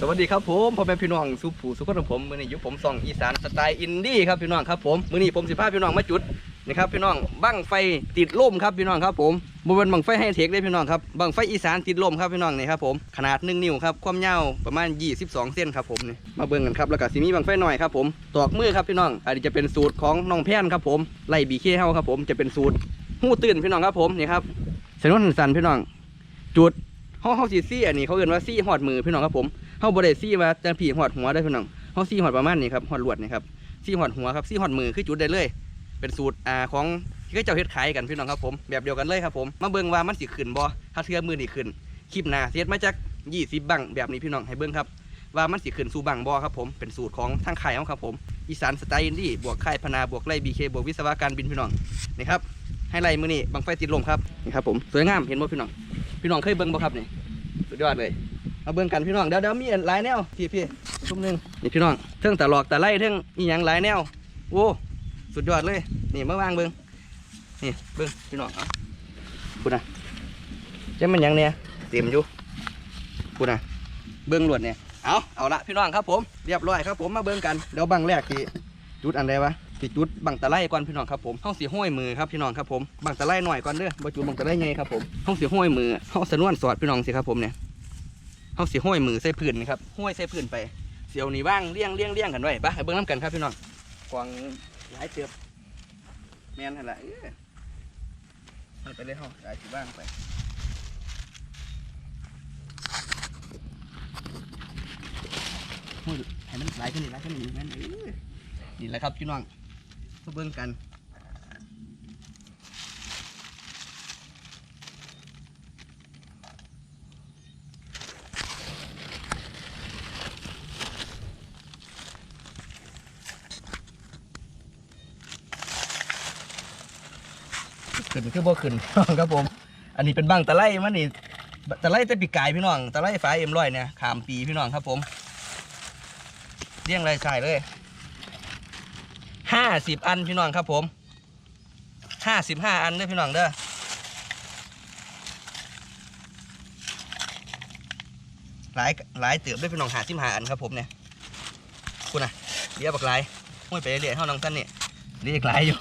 สวัสดีครับผมพ่อแม่พี่น้องสุผูสุขของผมมือนี้อยู่ผมส่องอีสานสไตล์อินดี้ครับพี่น้องครับผมมือนี้ผมสิพาพี่น้องมาจุดนะครับพี่น้องบั้งไฟติดลมครับพี่น้องครับผมบเป็นบังไฟให้เทคเลยพี่น้องครับบังไฟอีสานติดลมครับพี่น้องนี่ครับผมขนาด1นิ้วครับความยาวประมาณ 22 เส้นครับผมนี่มาเบิ่งกันครับแล้วก็สิมีบังไฟหน่อยครับผมตอกมือครับพี่น้องอันนี้จะเป็นสูตรของน้องแพนครับผมไล่บีเคเฮาครับผมจะเป็นสูตรหู้ตื่นพี่น้องครับผมนี่ครับสนุนสันพี่น้องจุดเฮาเฮาสิซี่อันนี้เขาเรียกว่าซี่หอดมือพี่น้องครับผม เฮาบ่ได้ซี่ว่าจังผีหอดหัวได้พี่น้องเฮาซี่หอดประมาณนี้ครับหอดลวดนี่ครับซี่หอดหัวครับซี่หอดมือคือจุดได้เลย เป็นสูตรอ่าของที่เขาเจ้าเฮ็ดขายกันพี่น้องครับผมแบบเดียวกันเลยครับผมมาเบิ่งว่ามันสิขึ้นบ่ถ้าเทือมือนี่ขึ้นคลิปหน้าเสียดมาจาก20บังแบบนี้พี่น้องให้เบิ่งครับว่ามันสิขึ้นสู่บังบ่ครับผมเป็นสูตรของทางค่ายครับผมอีสานสไตล์อินดี้บวกค่ายพนาบวกไล่ BK บวกวิศวการบินพี่น้องนี่ครับให้ไล่มือนี่บังไฟติดลมครับนี่ครับผมสวยงามเห็นบ่พี่น้องพี่น้องเคยเบิ่งบ่ครับนี่สุดยอดเลย มาเบิ่งกันพี่น้องเดี๋ยวเดี๋ยวมีหลายแนวพี่พี่ชุ่มหนึ่งนี่พี่น้องเทิงแตะหลอกแตะไล่เทิงอีหยังหลายแนวโอ้สุดยอดเลย นี่มาวางเบิ่งนี่เบิ่งพี่น้องเอาพูดนะจะมันยังเนี่ยเต็มอยู่พูดนะเบิ่งหลวดเนี่ยเอาเอาละพี่น้องครับผมเรียบร้อยครับผมมาเบิ่งกันเดี๋ยวบังแรกที่จุดอันใดวะที่จุดบังตะไลก่อนพี่น้องครับผมห้องสีห้อยมือครับพี่น้องครับผมบังตะไลหน่อยก่อนเด้อบ่จุดบังตะไลไงครับผมห้องสีห้อยมือห้องสนวนสอดพี่น้องสิครับผมเนี่ย เขาสีห้อยมือใส่พื้นนะครับห้อยใส่พื้นไป เสียวนี่ว่างเลี้ยงเลี้ยงเลี้ยงกันไว้ปะเบิ้งน้ำกันครับพี่น้องกวางหลายเตือบแมนหั่นละเอ้ยเอาไปเลยห้องหลายสีบ้างไปห้อยให้มันหลายขึ้นนี่หลายขึ้นนี่นั่นเอ้ยนี่แหละครับพี่น้องมาเบิ้งกัน ขึ้นคือบ่ขึ้น ครับผม อันนี้เป็นบังตะไลมันนี่ตะไลแต่ปีกายพี่น้องตะไลฟ้าเอ็มร้อยเนี่ยขามปีพี่น้องครับผมเรียงรายสายเลยห้าสิบอันพี่น้องครับผมห้าสิบห้าอันเด้อพี่น้องเด้อหลายหลายเติบด้วยพี่น้องหาสิบหาอันครับผมเนี่ยคุณน่ะเรียบักหลายห้วยไปเรื่อยเท่าน้องท่านนี่เรียกหลายอยู่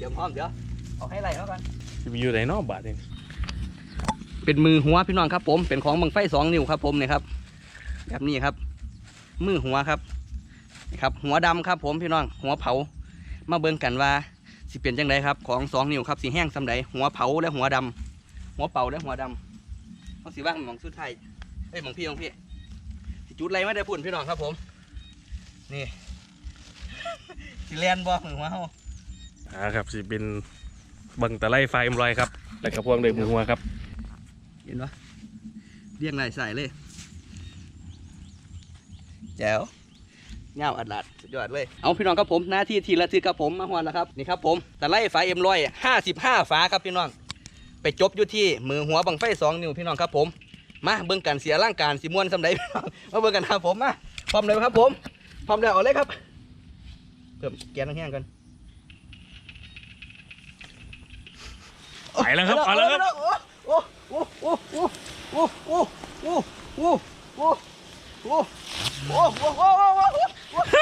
เตรียมพร้อมเตรียมพร้อมเดี๋ยวเอาให้ไหลเขากันสิไปอยู่ไหนเนอกบาทนี่เป็นมือหัวพี่น้องครับ ผมเป็นของบังไฟสองนิ้วครับ ผมเนี่ยครับ แบบนี้ครับ มือหัวครับนี่ครับ หัวดำครับ ผมพี่น้องหัวเผา มาเบิ่งกันว่าสิเป็นจังไดครับ ของสองนิ้วครับสีแห้งสำใดหัวเผาและหัวดำหัวเป่าและหัวดำต้องสีว่างหมองสุดท้ายเอ้ยหมองพี่หมองพี่สิจุดไรไม่ได้พุ่นพี่น้องครับ ผม นี่สิเลียนบ่มือหัวเฮา อ่าครับสิเป็นบังตะไลไฟเอ็มรอยครับ แล้วก็พวงเลยมือหัวครับ เห็นปะเรียงรายสายเลย แจ๋วเงาอัดลัดสุดยอดเลย เอาพี่น้องครับผมหน้าที่ทีละทีกับผมมาหวนแล้วครับนี่ครับผมต่ไล่ฝาเอ็มร้อยห้าสิบห้าฝาครับพี่น้อง ไปจบอยู่ที่มือหัวบังไฟสองนิ้วพี่น้องครับผมมาเบิ่งกันเสียร่างการสีม่วนสำใดพี่น้องมาเบิ่งกันครับผมมาพร้อมเลยครับผมพร้อมแล้วเอาเลยครับเพิ่มแกนแห้งกัน ไปแล้วครับเอาแล้วครับโอ้โอ้โอ้โอ้โอ้โอ้โอ้โอ้โอ้โอ้โอ้โอ้โอ้โอ้โอ้โอ้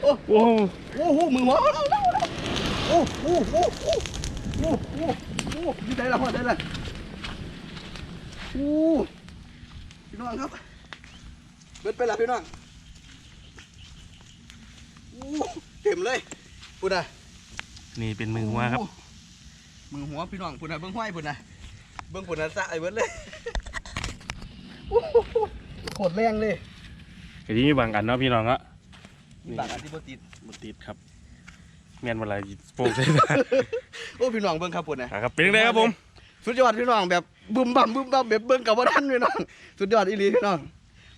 โอ้โหโอ้โหมือหัวโอ้โอ้โอ้โอ้โอ้โอ้โอ้ยี่ได้ละหัวได้ละโอ้พี่น้องครับเบิดไปละพี่น้องโอ้ เต็มเลยพูดนะนี่เป็นมือหัวครับ มือหัวพี่น้องพุ่นนะเบิ้งห้อยพุ่นนะเบิ้งพุ่นนะสะไอ้เบิ้เลยโอ้โหโคตรแรงเลยไอ้ที่มีบางอันเนาะพี่น้องอะปากอันที่บ่ติดมันติดครับแม่นเวลาโป่งใส่ตาโอ้พี่น้องเบิ้งครับพุ่นนะอ่าครับเป็นยังไงครับผมสุดยอดพี่น้องแบบบึมบั่มบึมบั่มแบบเบิ้งกับว่าทันพี่น้อง สุดยอดอีหลีพี่น้อง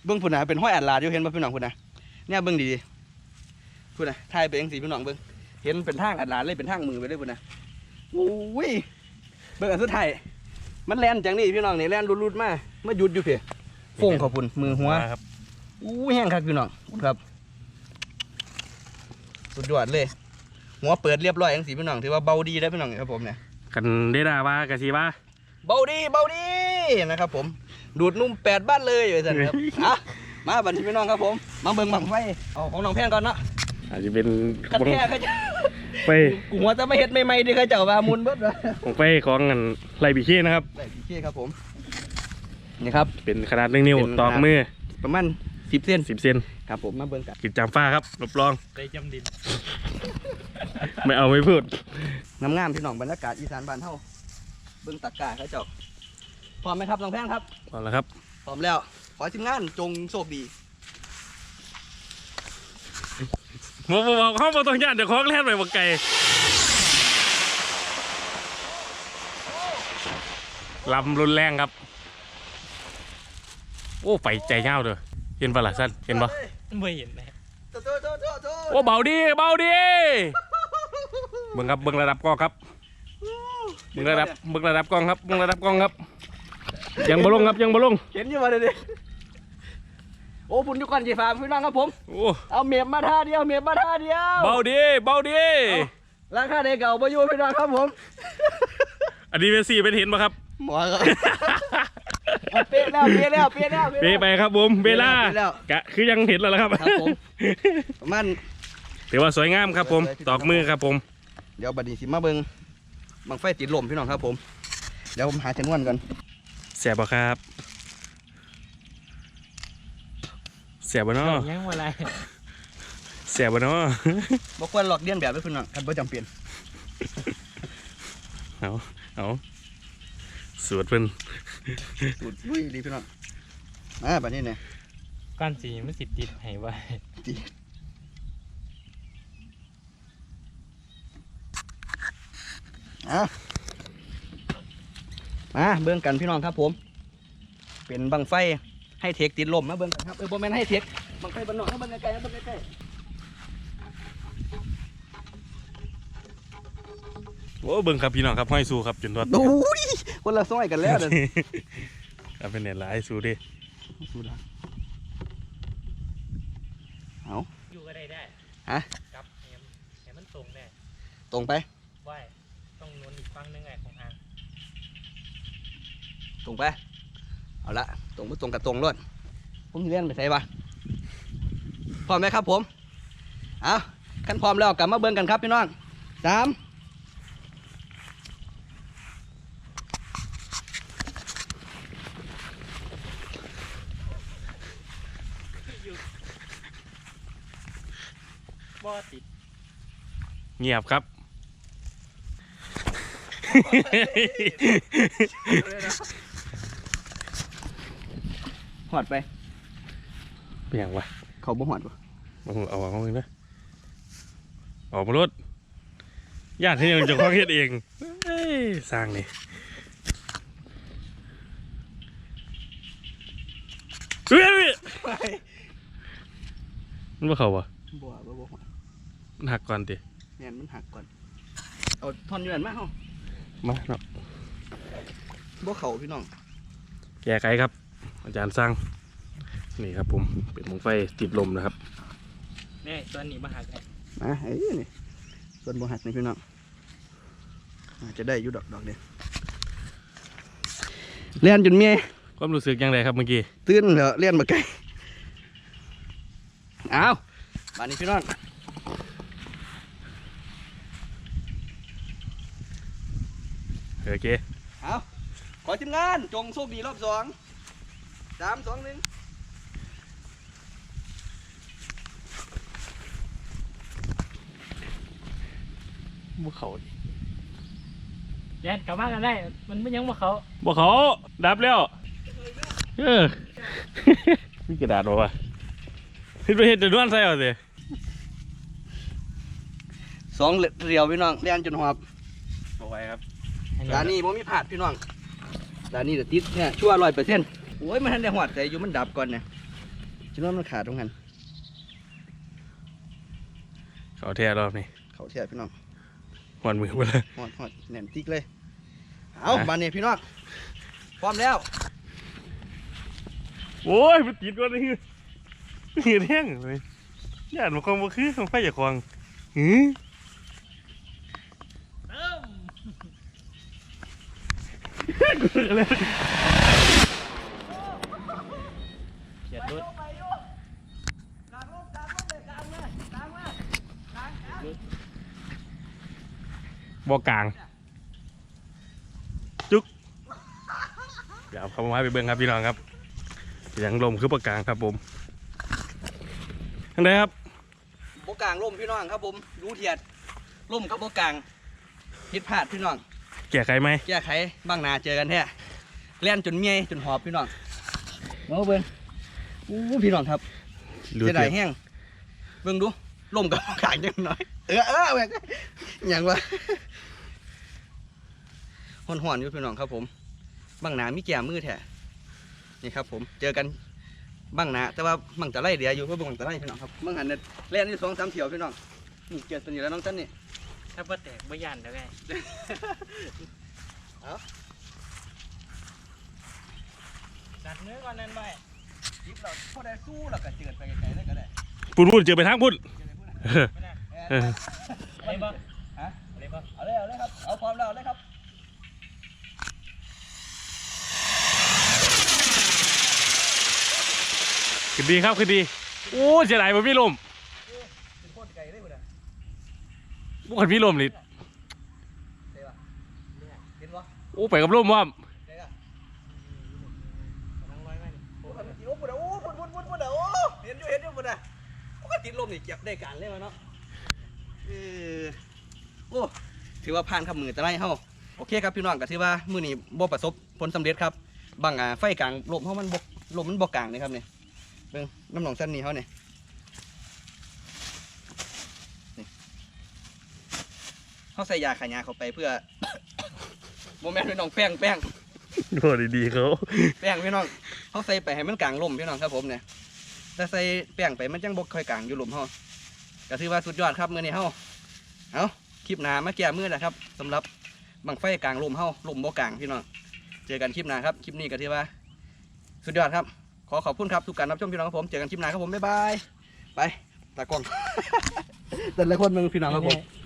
เบิ้งพุ่นนะเป็นห้อยอัดลาดอยู่เห็นป่ะพี่น้องพุ่นนะเนี่ยเบิ้งดีๆ พูดนะถ่ายไปเองสิพี่น้องเบิ่งเห็นเป็นทางอัดหลานเลยเป็นทางมือไปเลยพูดนะโอ้ยเบิ่งอันสุดท้ายมันแล่นจังนี่พี่น้องนี่แล่นรุดๆมามาหยุดอยู่เพียฟงขอบคุณมือหัวมาครับอู้แห้งครับพี่น้องครับ สุดยอดเลย หัวเปิดเรียบร้อยจังสิพี่น้องถือว่าเบาดีแล้วพี่น้องครับผมเนี่ยกันได้ด่าว่ากะสีว่าเบาดีเบาดีนะครับผม ดูดนุ่มแปดบ้านเลยไปสั่นครับอะมาบัดนี้พี่น้องครับผม มาเบิ่งบังไฟเอาของน้องแพงก่อนเนาะ อาจจะเป็นกันบังแค่เขาจะไฟกูหัวจะไม่เฮ็ดใหม่ๆที่เขาเจ้าว่ามุนเบิดเลยของไฟของอันไรบีเคีนะครับ ได้พี่เครับผมนี่ครับ เป็นขนาดหนึ่งนิ้วเป็นขนาด ตอกมือประมาณสิบเส้นสิบเซนครับผมมาเบิ่งกันกินจามฟ้าครับรับรอง ได้จำดินไม่เอาไม่พูด น้ำงามพี่น้องบรรยากาศอีสานบ้านเฮาเบิ่งตะกร้าเขาเจ้าพร้อมไหมครับน้องแพงครับพอแล้วครับ พร้อมแล้ว ขอทีมงานจงโชคดี บอกบอกห้องบอต้องย่านเดี๋ยวของแล่นไปบักไก่ลำรุนแรงครับ โอ้ไฟใจเงาเด้อเห็นปะล่ะสั้นเห็นปะไม่เห็นนะโตโตโตโตโตโอ้เบาดีเบาดีเบิ่งครับเบิ่งระดับกล้องครับเบิ่งระดับเบิ่งระดับกล้องครับเบิ่งระดับกล้องครับ ยังบ่ลงครับยังบ่ลงเห็นอยู่มาเลยดิ โอ้พุ่นอยู่ก่อนจีฟ้าพี่น้องครับผม โอ้เอาเมียบมาท่าเดียวเมียบมาท่าเดียวเบาดีเบาดีราคาเด็กเก่าประยุพี่น้องครับผม อันนี้เป็นสี่เป็นเห็นปะครับหมอครับเอาเป๊ะแล้วเป๊ะแล้วเป๊ะแล้วเปไปครับผมเวลาเป๊ะแล้วกะคือยังเห็นแล้วล่ะครับครับผมประมาณถือว่าสวยงามครับผมสวยๆตอกมือครับผม เดี๋ยวบัดนี้สิมาเบิ่งบังไฟติดลมพี่น้องครับผม เดี๋ยวผมหาชนวนก่อนเสียบบ่ครับ เสี ยบบ่เนาะยังว่าอะไรเสียบบ่เนาะบ่ควรหลอกเลียนแบบไว้พี่น้องคันบ่จำเป็นเอาเอาสวดเพิ่นสุดลุยดีพี่น้องมาบัดนี้เนี่ยก้อนสีมันสิติดให้ไว้อะมาเบิ่งกันพี่น้องครับผม เป็นบังไฟ ให้เทคติดลมมาเบิ่งกันครับเออบ่แม่นให้เทคบังไฟบ้านนอกให้เบิ่งไกลๆให้เบิ่งใกล้โอ้เบิ่งครับพี่น้องครับห้อยสู้ครับจนทอดๆดูยคนละซอยกันแล้วเด้อเอาเป็นเน็ตหลายสู้ดิสุดาเอาอยู่ก็ได้ได้ฮะกับแหมแหมมันตรงแน่ตรงไปไหวต้องนวนอีกฝั่งหนึงไงของทางตรงไป เอาละตรงบ่ตรงกับตรงรถผมสิเล่นไปใส่ปะพร้อมไหมครับผมเอาขั้นพร้อมแล้วกลับมาเบิ่งกันครับพี่น้องสามบ่ติดเงียบครับห อดไป เป็นหยังวะเขาบ่หอดปะเอาเอาเอาเอาเลยออกมารถญาติที่ยังจะข้องเฮ็ดเองเอ้ยสร้างนี่เฮ้ยเฮ้ยมันว่าเขาวะบ่บ่บ่หอดมันหักก่อนติแม่นมันหักก่อนเอาท่อนอยู่นั่นมาเฮามาเนาะบ่เขาพี่น้องแก้ไขครับ อาจารย์สร้างนี่ครับผมเป็นมงไฟติดลมนะครับแน่ตัวนี้มาหักไอ้มาเอ้ยนี่ส่วนบ่หักนี่พี่น้องอาจจะได้อยู่ดอกดอกเดียวเลียนจนเมียความรู้สึกยังไงครับเมื่อกี้ตื่นแล้วเลียนมาไกลเอาบานนี้พี่น้องโอเคเอาขอทีมงานจงโชคดีรอบสอง สามสองหนึ่งบ่เขาดิแย่นกลับมากันได้ มันไม่ยังบ่เขาบ่เขาดับแล้วเออมีกระดาษบ่วะเฮ็ดไปเฮ็ดจะด้วนใส่เอาสิสองเรียวพี่น้องเลียนจนหอบบ่ไหวครับให้ร้านนี้ผมมีผาดพี่น้องร้านนี้เดี๋ยวติดเนี่ยชั่วร้อยเปอร์เซ็นต์ โอ้ยมันทันได้หอดใจอยู่มันดับก่อนเนี่ยฉันว่ามันขาดตรงนั้นเขาแท้รอบนี้เขาเทียพี่น้องหวันมือไปเลยหอดหอดแน่นติ๊กเลย เอาอะมาเนี่ยพี่น้องพร้อมแล้ว โอ้ยมันติดก่อนนี่นี่แท่งเลยญาติมันคงบ่คือไฟอย่าควงหือเริ่ม เขียดรุด บ่กลาง จุ๊กเดี๋ยวเข้ามาไปเบิ่งครับพี่น้องครับยังลมคือบ่กลางครับผมอันใดครับโบกลางล่มพี่น้องครับผมรู้เทียดล่มกับโบกลางผิดพลาดพี่น้องแก้ไขไหมแก้ไขบ้างนาเจอกันแท้เล่นจนเมียจนหอบพี่น้องมาเบิ่งอู้พี่น้องครับหรือจะเทีได้ยบแห้งเบิ่งดูล่มกับโบกลางจังหน่อย เออเออแม่งอย่างวะห่อนหอนๆอยู่พี่น้องครับผมบ้างนามีแก้มมือแท้นี่ครับ ผมเจอกันบ้างนาแต่ว่าบังตะไล่เดียวอยู่เพื่อบังตะไล่พี่น้องครับบังหันเนี่ยเล่นนี่สองสามเที่ยวพี่น้องนี่เกียรติสนิทแล้วน้องจันนี่ถ้าบ่แตกบ่ยันแล้วไงเอาจัดเนื้อก่อนนั่นไปยิบเราพอได้สู้เราก็เจิดไปไกลๆได้ก็ได้พุ่นพุ่นเจอไปทางพุ่นเจิดไปพูดไม่ได้ เอออะไรบ้างฮะอะไรบ้างเอาเลยเอาเลยครับ เอาพร้อมแล้วเอาเลยครับคือดีครับคือดีโอ้เสียดายบ่มีลมเป็นโคตรไกลได้หมดอะบ่คันมีลมนี่เจ๋ปะเห็นปะโอ้ไปกับลมว่าเจ๋ปะนั่งร้อยไหมนี่โอ้ยโอ้ปุ่นโอ้ปุ่นปุ่นปุ่นปุ่นโอ้เห็นอยู่เห็นอยู่ปุ่นอะโอ้ก็ติดลมนี่เก็บได้การเลยมั้เนาะ เออโอ้ถือว่าผ่านขับมือตะไลเฮาโอเคครับพี่น้องก็ถือว่ามื้อนี้บ่ประสบผลสำเร็จครับบางอ่าไฟกลางลมเฮามันบ่ลมมันบ่กลางเลยครับนี่เบิ่งน้ำหนองสั้นนี่เฮานี่เขาใส่ยาขายาเข้าไปเพื่อโมแมนพี่น้องแป้งแป้งโอ้ดีๆเขาแป้งพี่น้องเขาใส่ไปให้มันกลางลมพี่น้องครับผมเนี่ยแต่ใส่แป้งไปมันจังบกค่อยกลางอยู่ลมเขา ก็ถือว่าสุดยอดครับมื้อนี้เฮาเอาคลิปหน้ามาแก้มือนะครับสำหรับบังไฟกลางลมเฮาลมบ่กลางพี่น้องเจอกันคลิปหน้าครับคลิปนี้ก็ถือว่า สุดยอดครับ ขอขอบคุณครับทุกการรับชมพี่น้องครับผมเจอกันคลิปหน้าครับผมบ๊ายบายไปตากล้อง แต่ละคนมึงพี่น้องครับผม